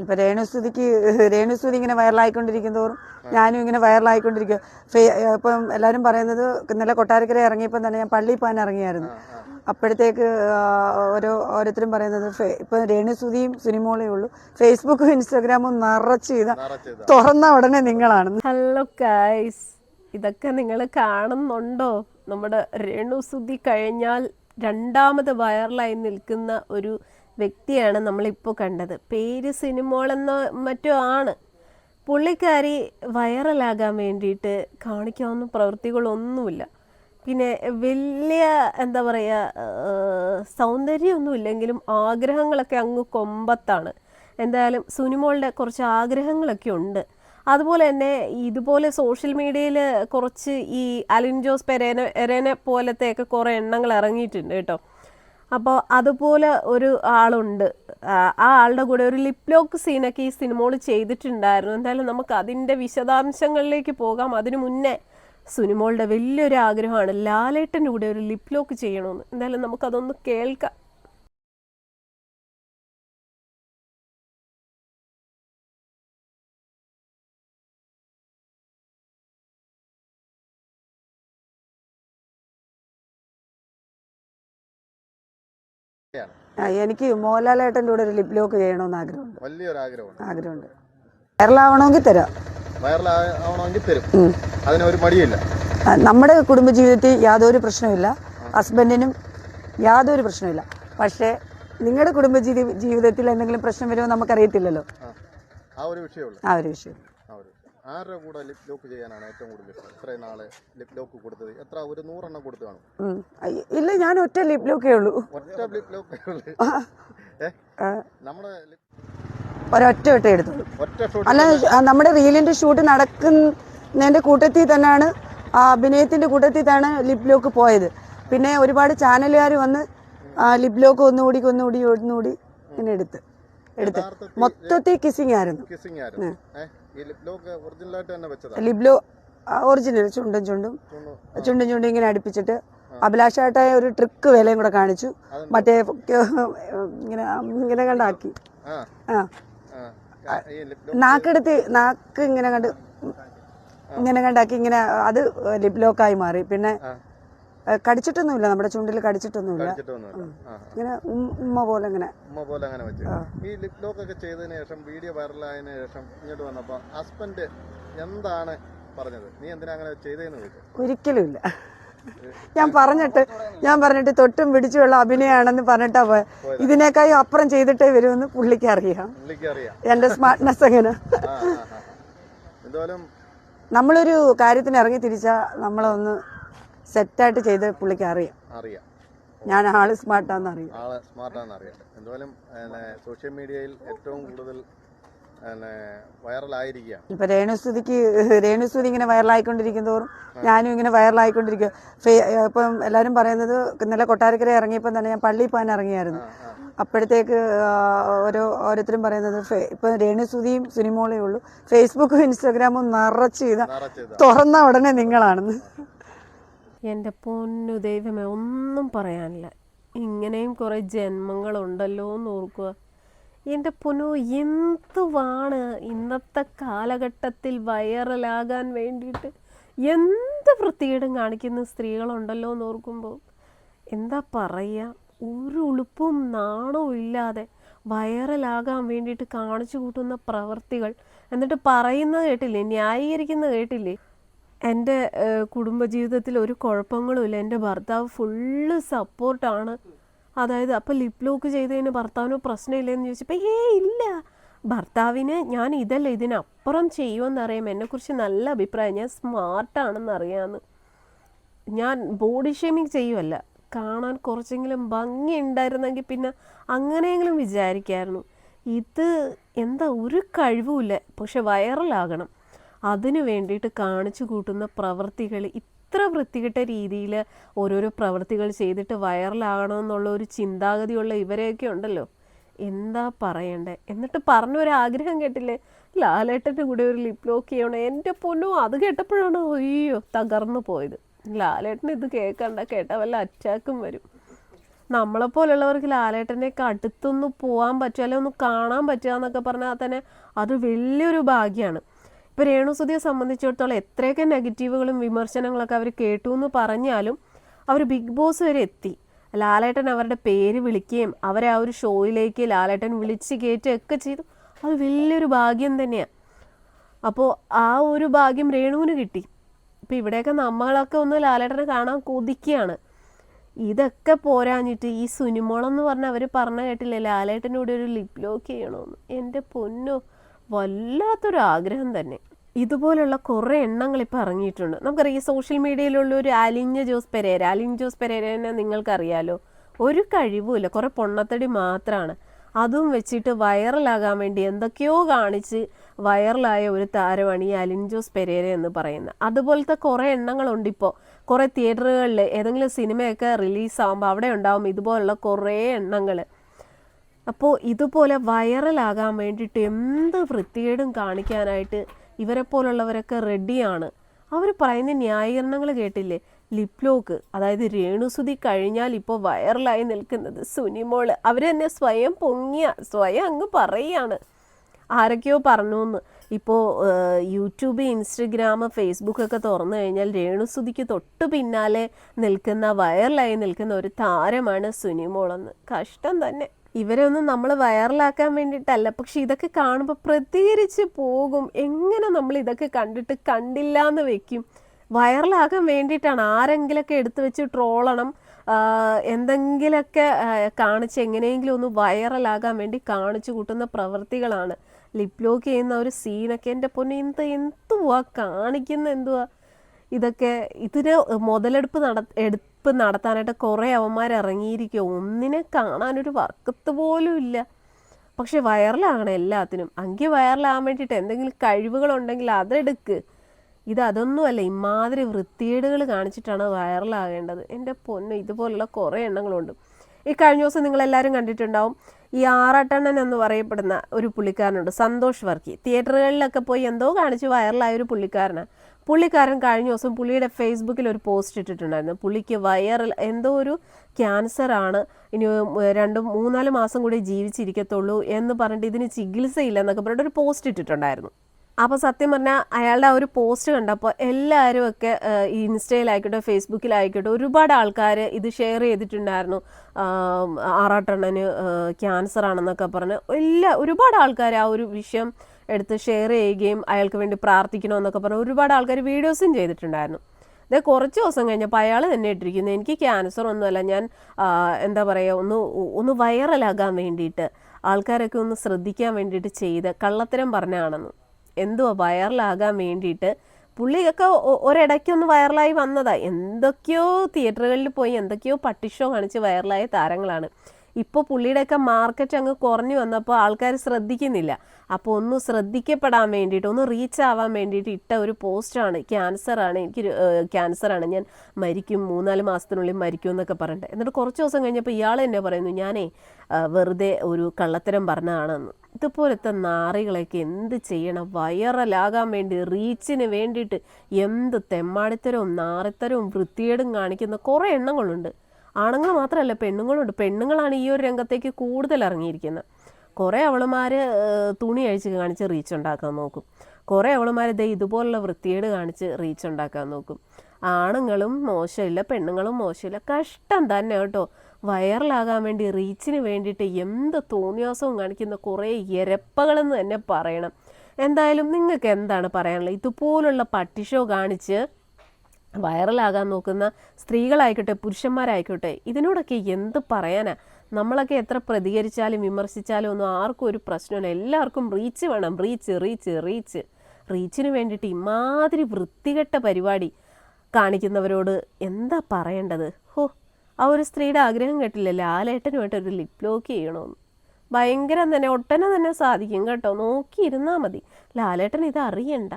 ഇപ്പൊ രേണുസ്തുതിക്ക് രേണുസ്തുതി ഇങ്ങനെ വൈറലായിക്കൊണ്ടിരിക്കും തോറും ഞാനും ഇങ്ങനെ വൈറലായിക്കൊണ്ടിരിക്കും ഇപ്പം എല്ലാവരും പറയുന്നത് ഇന്നലെ കൊട്ടാരക്കര ഇറങ്ങിയപ്പോൾ തന്നെ ഞാൻ പള്ളി പോകാൻ ഇറങ്ങിയായിരുന്നു. അപ്പോഴത്തേക്ക് ഓരോ ഓരോരുത്തരും പറയുന്നത് ഇപ്പൊ രേണുസ്തുതിയും സിനിമോളേ ഉള്ളൂ. ഫേസ്ബുക്കും ഇൻസ്റ്റാഗ്രാമും നിറച്ച് ചെയ്ത തുറന്ന ഉടനെ നിങ്ങളാണ്. ഹലോ ഗൈസ് ഇതൊക്കെ നിങ്ങൾ കാണുന്നുണ്ടോ? നമ്മുടെ രേണുസുതി കഴിഞ്ഞാൽ രണ്ടാമത് വൈറലായി നിൽക്കുന്ന ഒരു വ്യക്തിയാണ് നമ്മളിപ്പോൾ കണ്ടത്. പേര് സിനിമകളെന്നോ മറ്റോ ആണ്. പുള്ളിക്കാരി വൈറലാകാൻ വേണ്ടിയിട്ട് കാണിക്കാവുന്ന പ്രവൃത്തികളൊന്നുമില്ല. പിന്നെ വലിയ എന്താ പറയുക സൗന്ദര്യമൊന്നും ഇല്ലെങ്കിലും ആഗ്രഹങ്ങളൊക്കെ അങ്ങ് കൊമ്പത്താണ്. എന്തായാലും സുനിമോളുടെ കുറച്ച് ആഗ്രഹങ്ങളൊക്കെ ഉണ്ട്. അതുപോലെ തന്നെ ഇതുപോലെ സോഷ്യൽ മീഡിയയിൽ കുറച്ച് ഈ അലിൻ ജോസ് പെരേന എരേനെ പോലത്തെയൊക്കെ കുറേ എണ്ണങ്ങൾ ഇറങ്ങിയിട്ടുണ്ട് കേട്ടോ. അപ്പോൾ അതുപോലെ ഒരു ആളുണ്ട്. ആ ആളുടെ കൂടെ ഒരു ലിപ് ലോക്ക് സീനൊക്കെ ഈ സിനിമകൾ ചെയ്തിട്ടുണ്ടായിരുന്നു. എന്തായാലും നമുക്ക് അതിന്റെ വിശദാംശങ്ങളിലേക്ക് പോകാം. അതിനു മുന്നേ സുനിമോളുടെ വലിയൊരു ആഗ്രഹമാണ് ലാലേട്ടന്റെ കൂടെ ഒരു ലിപ് ലോക്ക് ചെയ്യണമെന്ന്. എന്തായാലും നമുക്കതൊന്ന് കേൾക്കാം. ആ, എനിക്ക് മോഹൻലാലേട്ടന്റെ കൂടെ ഒരു ലിപ് ലോക്ക് ചെയ്യണമെന്ന് ആഗ്രഹമുണ്ട്. വലിയൊരു ആഗ്രഹമുണ്ട്. ആഗ്രഹമുണ്ട് വൈറലാവണമെങ്കിൽ തരാം. വൈറലാവണമെങ്കിൽ തരും. അതിനൊരു മടിയില്ല. ആ, നമ്മുടെ കുടുംബജീവിതത്തിൽ യാതൊരു പ്രശ്നമില്ല ഹസ്ബൻഡിനും യാതൊരു പ്രശ്നമില്ല പക്ഷേ നിങ്ങളുടെ കുടുംബജീവി ജീവിതത്തിൽ എന്തെങ്കിലും പ്രശ്നം വരുമോ നമുക്കറിയത്തില്ലല്ലോ. ആ. ഒരു വിഷയമുള്ളൂ. ആ ഒരു വിഷയം ആരുടെ കൂടെ ലിപ് ലോക്ക് ചെയ്യാനാണ് ഏറ്റവും കൂടുതൽ ഇഷ്ടം? ഇത്രയും നാൾ ലിപ് ലോക്ക് കൊടുത്തത്. എത്ര? ഒരു നൂറെണ്ണം കൊടുത്തു കാണും. ഇല്ല ഞാൻ ഒറ്റ ലിപ് ലോക്കേ ഉള്ളൂ. ഒറ്റ ലിപ് ലോക്കേ ഉള്ളൂ. നമ്മുടെ ഒരൊറ്റ ഒറ്റ എടുത്തുള്ളൂ അല്ല നമ്മുടെ റീലിന്റെ ഷൂട്ട് നടക്കുന്നതിന്റെ കൂട്ടത്തിൽ തന്നെയാണ് ആ അഭിനയത്തിന്റെ കൂട്ടത്തിൽ തന്നെ ലിപ് ലോക്ക് പോയത്. പിന്നെ ഒരുപാട് ചാനലുകാർ വന്ന് ലിപ് ലോക്ക് ഒന്നുകൂടി ഒന്നുകൂടി ഒന്നുകൂടി ഇങ്ങനെ എടുത്ത്. എടുത്ത്. മൊത്തത്തെ മൊത്തത്തിൽ കിസിങ് ആയിരുന്നു. ലിബ്ലോ ഒറിജിനൽ ചുണ്ടും ചുണ്ടും. ചുണ്ടു. ചുണ്ടും ഇങ്ങനെ അടുപ്പിച്ചിട്ട് അഭിലാഷായിട്ടായ ഒരു ട്രിക്ക് വിലയും കൂടെ കാണിച്ചു. മറ്റേ ഇങ്ങനെ ഇങ്ങനെ കണ്ടാക്കി. ആ. നാക്കെടുത്ത് നാക്ക് ഇങ്ങനെ കണ്ട് ഇങ്ങനെ കണ്ടാക്കി ഇങ്ങനെ അത് ലിപ് ലോക്കായി മാറി. പിന്നെ കടിച്ചിട്ടൊന്നുമില്ല. നമ്മുടെ ചുണ്ടിൽ കടിച്ചിട്ടൊന്നുമില്ല. ഇങ്ങനെ ഉമ്മ പോലെ ഇങ്ങനെ. ഉമ്മ പോലെ അങ്ങനെ വെച്ച്. ഈ ലിപ് ലോക്ക് ഒക്കെ ചെയ്തതിന് ശേഷം വീഡിയോ വൈറലായതിനു ശേഷം ഇങ്ങോട്ട് വന്നപ്പോ ഹസ്ബൻഡ് എന്താണ് പറഞ്ഞത്? നീ എന്തിനാ അങ്ങനെ ചെയ്തതെന്ന് ചോദിച്ചു. ഒരിക്കലും ഇല്ല. ഞാൻ പറഞ്ഞിട്ട് ഞാൻ പറഞ്ഞിട്ട് തൊട്ടും പിടിച്ചുള്ള അഭിനയാണെന്ന് പറഞ്ഞിട്ടാ പോയ. ഇതിനേക്കായി അപ്പുറം ചെയ്തിട്ടേ വരുമെന്ന് പുള്ളിക്ക് അറിയാം. എന്റെ സ്മാർട്ട്നെസ് എങ്ങനെ നമ്മളൊരു കാര്യത്തിന് ഇറങ്ങി തിരിച്ചാ നമ്മളൊന്ന് സെറ്റായിട്ട് ചെയ്ത് പുള്ളിക്ക് അറിയാം. അറിയാം. ഞാൻ ആൾ സ്മാർട്ടാന്ന് അറിയാം. ആൾ സ്മാർട്ടാണെന്ന് അറിയാം. എന്തായാലും സോഷ്യൽ മീഡിയയിൽ ഏറ്റവും കൂടുതൽ വൈറലായിരിക്കുകയാണ്. ഇപ്പൊ രേണുസ്തുതിക്ക് രേണുസ്തുതി ഇങ്ങനെ വൈറലായിക്കൊണ്ടിരിക്കും തോറും ഞാനും ഇങ്ങനെ വൈറലായിക്കൊണ്ടിരിക്കുക ഇപ്പം എല്ലാവരും പറയുന്നത് ഇന്നലെ കൊട്ടാരക്കര ഇറങ്ങിയപ്പോൾ തന്നെ ഞാൻ പള്ളിയിൽ പോകാൻ ഇറങ്ങിയായിരുന്നു. അപ്പോഴത്തേക്ക് ഓരോ ഓരോരുത്തരും പറയുന്നത് ഇപ്പൊ രേണുസ്തുതിയും സിനിമോളേ ഉള്ളൂ. ഫേസ്ബുക്കും ഇൻസ്റ്റാഗ്രാമും നിറച്ച് ചെയ്ത തുറന്ന ഉടനെ നിങ്ങളാണെന്ന്. എന്റെ പൊന്നു ദൈവമേ ഒന്നും പറയാനില്ല. ഇങ്ങനെയും കുറേ ജന്മങ്ങളുണ്ടല്ലോ എന്ന് ഓർക്കുക. എന്റെ പൊന്നു എന്തുവാണ് ഇന്നത്തെ കാലഘട്ടത്തിൽ വൈറലാകാൻ വേണ്ടിയിട്ട്? എന്ത് വൃത്തികേടും കാണിക്കുന്ന സ്ത്രീകളുണ്ടല്ലോ എന്ന് ഓർക്കുമ്പോൾ എന്താ പറയുക ഒരു ഉളുപ്പും നാണവും ഇല്ലാതെ വൈറലാകാൻ വേണ്ടിയിട്ട് കാണിച്ചു കൂട്ടുന്ന പ്രവൃത്തികൾ എന്നിട്ട് പറയുന്നത് കേട്ടില്ലേ? ന്യായീകരിക്കുന്നത് കേട്ടില്ലേ? എന്റെ കുടുംബജീവിതത്തിൽ ഒരു കുഴപ്പങ്ങളുമില്ല. എന്റെ ഭർത്താവ് ഫുള്ള് സപ്പോർട്ടാണ്. അതായത് അപ്പോൾ ലിപ് ലോക്ക് ചെയ്തതിന് ഭർത്താവിന് പ്രശ്നമില്ലെന്ന് ചോദിച്ചപ്പോൾ ഏ ഇല്ല. ഭർത്താവിന് ഞാൻ ഇതല്ല ഇതിനപ്പുറം ചെയ്യുമെന്നറിയാം. എന്നെക്കുറിച്ച് നല്ല അഭിപ്രായം. ഞാൻ സ്മാർട്ടാണെന്ന് അറിയാമെന്ന് ഞാൻ ബോഡി ഷേമിങ് ചെയ്യുമല്ല കാണാൻ കുറച്ചെങ്കിലും ഭംഗി ഉണ്ടായിരുന്നെങ്കിൽ പിന്നെ അങ്ങനെയെങ്കിലും വിചാരിക്കായിരുന്നു. ഇത് എന്താ ഒരു കഴിവുമില്ല. പക്ഷെ വൈറലാകണം. അതിനു വേണ്ടിയിട്ട് കാണിച്ചു കൂട്ടുന്ന പ്രവൃത്തികൾ ഇത്ര വൃത്തികെട്ട രീതിയിൽ ഓരോരോ പ്രവൃത്തികൾ ചെയ്തിട്ട് വൈറലാകണമെന്നുള്ള ഒരു ചിന്താഗതിയുള്ള ഇവരെയൊക്കെ ഉണ്ടല്ലോ. എന്താ പറയണ്ടേ? എന്നിട്ട് പറഞ്ഞ ഒരു ആഗ്രഹം കേട്ടില്ലേ? ലാലേട്ടന്റെ കൂടെ ഒരു ലിപ് ലോക്ക് ചെയ്യണം. എന്റെ പൊന്നോ അത് കേട്ടപ്പോഴാണ് അയ്യോ തകർന്നു പോയത്. ലാലേട്ടന് ഇത് കേൾക്കണ്ട കേട്ട വല്ല അറ്റാക്കും വരും. നമ്മളെപ്പോലുള്ളവർക്ക് ലാലേട്ടനെയൊക്കെ അടുത്തൊന്ന് പോകാൻ പറ്റുക അല്ലെങ്കിൽ ഒന്ന് കാണാൻ പറ്റുക എന്നൊക്കെ പറഞ്ഞാൽ തന്നെ അത് വലിയൊരു ഭാഗ്യമാണ് ഇപ്പോൾ രേണുസുതിയെ സംബന്ധിച്ചിടത്തോളം എത്രയൊക്കെ നെഗറ്റീവുകളും വിമർശനങ്ങളൊക്കെ അവർ കേട്ടു എന്ന് പറഞ്ഞാലും അവർ ബിഗ് ബോസ് വരെ എത്തി. ലാലേട്ടൻ അവരുടെ പേര് വിളിക്കുകയും അവരെ ആ ഒരു ഷോയിലേക്ക് ലാലേട്ടൻ വിളിച്ച് കയറ്റുകയൊക്കെ ചെയ്തു. അത് വലിയൊരു ഭാഗ്യം തന്നെയാണ് അപ്പോൾ ആ ഒരു ഭാഗ്യം രേണുവിന് കിട്ടി. ഇപ്പം ഇവിടെയൊക്കെ നമ്മളൊക്കെ ഒന്ന് ലാലേട്ടനെ കാണാൻ കൊതിക്കുകയാണ്. ഇതൊക്കെ പോരാഞ്ഞിട്ട് ഈ സുനിമോളെന്ന് പറഞ്ഞ അവർ പറഞ്ഞ കേട്ടില്ലേ ലാലേട്ടനോട് ഒരു ലിപ് ലോക്ക് ചെയ്യണമെന്ന് എന്റെ പൊന്നോ വല്ലാത്തൊരു ആഗ്രഹം തന്നെ. ഇതുപോലുള്ള കുറേ എണ്ണങ്ങൾ ഇപ്പോൾ ഇറങ്ങിയിട്ടുണ്ട്. നമുക്കറിയാം ഈ സോഷ്യൽ മീഡിയയിലുള്ള ഒരു അലിഞ്ഞ ജോസ് പെരേര അലിഞ്ഞ ജോസ് പെരേരനെ നിങ്ങൾക്കറിയാലോ? ഒരു കഴിവുമില്ല കുറേ പൊണ്ണത്തടി മാത്രമാണ് അതും വെച്ചിട്ട് വൈറലാകാൻ വേണ്ടി എന്തൊക്കെയോ കാണിച്ച് വൈറലായ ഒരു താരമാണ് ഈ അലിൻ ജോസ് പെരേര എന്ന് പറയുന്നത്. അതുപോലത്തെ കുറേ എണ്ണങ്ങളുണ്ട് ഇപ്പോൾ കുറേ തിയേറ്ററുകളിൽ ഏതെങ്കിലും സിനിമയൊക്കെ റിലീസാകുമ്പോൾ അവിടെ ഉണ്ടാവും ഇതുപോലുള്ള കുറേ എണ്ണങ്ങൾ. അപ്പോൾ ഇതുപോലെ വൈറലാകാൻ വേണ്ടിയിട്ട് എന്ത് വൃത്തികേടും കാണിക്കാനായിട്ട് ഇവരെ പോലുള്ളവരൊക്കെ റെഡിയാണ് അവർ പറയുന്ന ന്യായീകരണങ്ങൾ കേട്ടില്ലേ? ലിപ്ലോക്ക് അതായത് രേണുസുതി കഴിഞ്ഞാൽ ഇപ്പോൾ വൈറലായി നിൽക്കുന്നത് സുനിമോൾ അവർ തന്നെ സ്വയം പൊങ്ങിയ സ്വയം അങ്ങ് പറയുകയാണ്. ആരൊക്കെയോ പറഞ്ഞു എന്ന് ഇപ്പോൾ യൂട്യൂബ് ഇൻസ്റ്റഗ്രാം ഫേസ്ബുക്ക് ഒക്കെ തുറന്നു കഴിഞ്ഞാൽ രേണുസുതിക്ക് തൊട്ട് പിന്നാലെ നിൽക്കുന്ന വൈറലായി നിൽക്കുന്ന ഒരു താരമാണ് സുനിമോളെന്ന് കഷ്ടം തന്നെ. ഇവരെ ഒന്നും നമ്മൾ വൈറലാക്കാൻ വേണ്ടിയിട്ടല്ല. പക്ഷെ ഇതൊക്കെ കാണുമ്പോൾ പ്രതികരിച്ച് പോകും. എങ്ങനെ നമ്മൾ ഇതൊക്കെ കണ്ടിട്ട് കണ്ടില്ല എന്ന് വെക്കും? വൈറലാകാൻ വേണ്ടിയിട്ടാണ് ആരെങ്കിലൊക്കെ എടുത്തു വെച്ച് ട്രോളണം. എന്തെങ്കിലുമൊക്കെ കാണിച്ച് എങ്ങനെയെങ്കിലും ഒന്ന് വൈറലാകാൻ വേണ്ടി കാണിച്ചു കൂട്ടുന്ന പ്രവൃത്തികളാണ് ലിപ്ലോക്ക് ചെയ്യുന്ന ഒരു സീനൊക്കെ എന്റെ പൊന്നെ എന്ത് എന്തുവാ കാണിക്കുന്ന എന്തുവാ? ഇതൊക്കെ ഇതിന് മുതലെടുപ്പ് നട എടുപ്പ് നടത്താനായിട്ട് കുറേ അവന്മാർ ഇറങ്ങിയിരിക്കുക ഒന്നിനെ കാണാനൊരു വർക്കത്ത് പോലും ഇല്ല. പക്ഷെ വൈറലാകണം എല്ലാത്തിനും. അങ്കി വൈറലാകാൻ വേണ്ടിയിട്ട് എന്തെങ്കിലും കഴിവുകളുണ്ടെങ്കിൽ അതെടുക്ക്. ഇത് അതൊന്നുമല്ല ഇമാതിരി വൃത്തികേടുകൾ കാണിച്ചിട്ടാണ് വൈറലാകേണ്ടത്. എന്റെ പൊന്ന് ഇതുപോലുള്ള കുറേ എണ്ണങ്ങളുണ്ട്. ഈ കഴിഞ്ഞ ദിവസം നിങ്ങളെല്ലാവരും കണ്ടിട്ടുണ്ടാവും ഈ ആറാട്ടണ്ണൻ എന്ന് പറയപ്പെടുന്ന ഒരു പുള്ളിക്കാരനുണ്ട് സന്തോഷ് വർക്കി. തിയേറ്ററുകളിലൊക്കെ പോയി എന്തോ കാണിച്ച് വൈറലായ ഒരു പുള്ളിക്കാരനാണ് പുള്ളിക്കാരൻ കഴിഞ്ഞ ദിവസം പുള്ളിയുടെ ഫേസ്ബുക്കിൽ ഒരു പോസ്റ്റ് ഇട്ടിട്ടുണ്ടായിരുന്നു. പുള്ളിക്ക് വൈറൽ എന്തോ ഒരു ക്യാൻസറാണ് ഇനി രണ്ടും മൂന്നാൽ മാസം കൂടി ജീവിച്ചിരിക്കത്തുള്ളൂ എന്ന് പറഞ്ഞിട്ട് ഇതിന് ചികിത്സയില്ല എന്നൊക്കെ പറഞ്ഞിട്ട് ഒരു പോസ്റ്റ് ഇട്ടിട്ടുണ്ടായിരുന്നു. അപ്പോൾ സത്യം പറഞ്ഞാൽ അയാളുടെ ആ ഒരു പോസ്റ്റ് കണ്ടപ്പോൾ എല്ലാവരും ഒക്കെ ഇൻസ്റ്റയിലായിക്കോട്ടെ ഫേസ്ബുക്കിലായിക്കോട്ടെ ഒരുപാട് ആൾക്കാർ ഇത് ഷെയർ ചെയ്തിട്ടുണ്ടായിരുന്നു. ആറാട്ടെണ്ണന് ക്യാൻസർ ആണെന്നൊക്കെ പറഞ്ഞ്. എല്ലാ ഒരുപാട് ആൾക്കാർ ആ ഒരു വിഷയം എടുത്ത് ഷെയർ ചെയ്യുകയും അയാൾക്ക് വേണ്ടി പ്രാർത്ഥിക്കണമെന്നൊക്കെ പറഞ്ഞ് ഒരുപാട് ആൾക്കാർ വീഡിയോസും ചെയ്തിട്ടുണ്ടായിരുന്നു. ഇത് കുറച്ച് ദിവസം കഴിഞ്ഞപ്പോൾ അയാൾ തന്നെ ഇട്ടിരിക്കുന്നു. എനിക്ക് ക്യാൻസർ ഒന്നുമല്ല. ഞാൻ എന്താ പറയുക ഒന്ന് ഒന്ന് വൈറലാകാൻ വേണ്ടിയിട്ട് ആൾക്കാരൊക്കെ ഒന്ന് ശ്രദ്ധിക്കാൻ വേണ്ടിയിട്ട് ചെയ്ത് കള്ളത്തരം പറഞ്ഞാണെന്ന് എന്തുവാ വൈറലാകാൻ വേണ്ടിയിട്ട്? പുള്ളിയൊക്കെ ഒരിടയ്ക്കൊന്ന് വൈറലായി വന്നതാ. എന്തൊക്കെയോ തിയേറ്ററുകളിൽ പോയി എന്തൊക്കെയോ പട്ടിഷോ കാണിച്ച് വൈറലായ താരങ്ങളാണ്. ഇപ്പോൾ പുള്ളിയുടെയൊക്കെ മാർക്കറ്റ് അങ്ങ് കുറഞ്ഞു വന്നപ്പോൾ ആൾക്കാർ ശ്രദ്ധിക്കുന്നില്ല. അപ്പോൾ ഒന്ന് ശ്രദ്ധിക്കപ്പെടാൻ വേണ്ടിയിട്ട് ഒന്ന് റീച്ച് ആവാൻ വേണ്ടിയിട്ട് ഇട്ട ഒരു പോസ്റ്റാണ് ക്യാൻസറാണ് എനിക്ക് ക്യാൻസറാണ് ഞാൻ മരിക്കും മൂന്നാൽ മാസത്തിനുള്ളിൽ മരിക്കും എന്നൊക്കെ പറഞ്ഞിട്ട്. എന്നിട്ട് കുറച്ച് ദിവസം കഴിഞ്ഞപ്പോൾ ഇയാൾ എന്നെ പറയുന്നു ഞാനേ വെറുതെ ഒരു കള്ളത്തരം പറഞ്ഞതാണെന്ന്. ഇതുപോലത്തെ നാറികളൊക്കെ എന്ത് ചെയ്യണം? വൈറലാകാൻ വേണ്ടി റീച്ചിന് വേണ്ടിയിട്ട് എന്ത് തെമ്മാടിത്തരവും നാറിത്തരവും വൃത്തിയേടും കാണിക്കുന്ന കുറേ എണ്ണങ്ങളുണ്ട്. ആണുങ്ങൾ മാത്രമല്ല പെണ്ണുങ്ങളുണ്ട്. പെണ്ണുങ്ങളാണ് ഈ ഒരു രംഗത്തേക്ക് കൂടുതൽ ഇറങ്ങിയിരിക്കുന്നത്. കുറേ അവളുമാർ തുണി അഴിച്ച് കാണിച്ച് റീച്ച് ഉണ്ടാക്കാൻ നോക്കും. കുറേ അവളുമാർ ദേ ഇതുപോലുള്ള വൃത്തിയേട് കാണിച്ച് റീച്ച് ഉണ്ടാക്കാൻ നോക്കും. ആണുങ്ങളും മോശമില്ല പെണ്ണുങ്ങളും മോശമില്ല. കഷ്ടം തന്നെ കേട്ടോ. വൈറലാകാൻ വേണ്ടി റീച്ചിന് വേണ്ടിയിട്ട് എന്ത് തോന്നിയാസവും കാണിക്കുന്ന കുറേ ഇരപ്പകളെന്ന് തന്നെ പറയണം. എന്തായാലും നിങ്ങൾക്ക് എന്താണ് പറയാനുള്ളത്? ഇതുപോലുള്ള പട്ടിഷോ കാണിച്ച് വൈറലാകാൻ നോക്കുന്ന സ്ത്രീകളായിക്കോട്ടെ പുരുഷന്മാരായിക്കോട്ടെ ഇതിനോടൊക്കെ എന്ത് പറയാനാ? നമ്മളൊക്കെ എത്ര പ്രതികരിച്ചാലും വിമർശിച്ചാലും ഒന്നും ആർക്കും ഒരു പ്രശ്നമില്ല. എല്ലാവർക്കും റീച്ച് വേണം. റീച്ച് റീച്ച് റീച്ച് റീച്ചിന് വേണ്ടിയിട്ട് ഇമാതിരി വൃത്തികെട്ട പരിപാടി കാണിക്കുന്നവരോട് എന്താ പറയേണ്ടത്? ഹോ ആ ഒരു സ്ത്രീയുടെ ആഗ്രഹം കേട്ടില്ല? ലാലേട്ടനുമായിട്ട് ഒരു ലിപ് ലോക്ക് ചെയ്യണമെന്ന് ഭയങ്കരം തന്നെ ഒട്ടനെ തന്നെ സാധിക്കും കേട്ടോ. നോക്കിയിരുന്നാൽ മതി. ലാലേട്ടൻ ഇത് അറിയണ്ട.